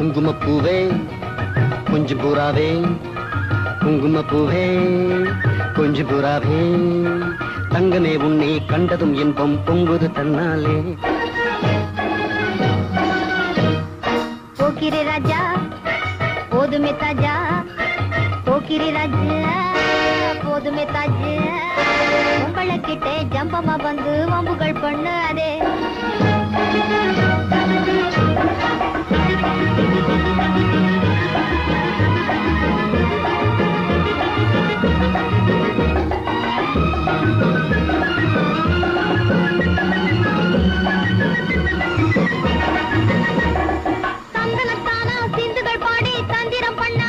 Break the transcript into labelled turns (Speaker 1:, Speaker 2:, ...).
Speaker 1: குங்குமப்பூவே கொஞ்சம் பூராவே. குங்குமப்பூவே கொஞ்சம் பூராவே. தங்கமே உன்னை கண்டதும் இன்பம் பொங்குது தன்னாலே.
Speaker 2: போக்கிரே ராஜா போதுமே தாஜா. போக்கிரே ராஜா போதுமே தாஜா. உங்களை கிட்டே ஜம்பமா வந்து வம்புகள் பண்ணாதே. Thank you.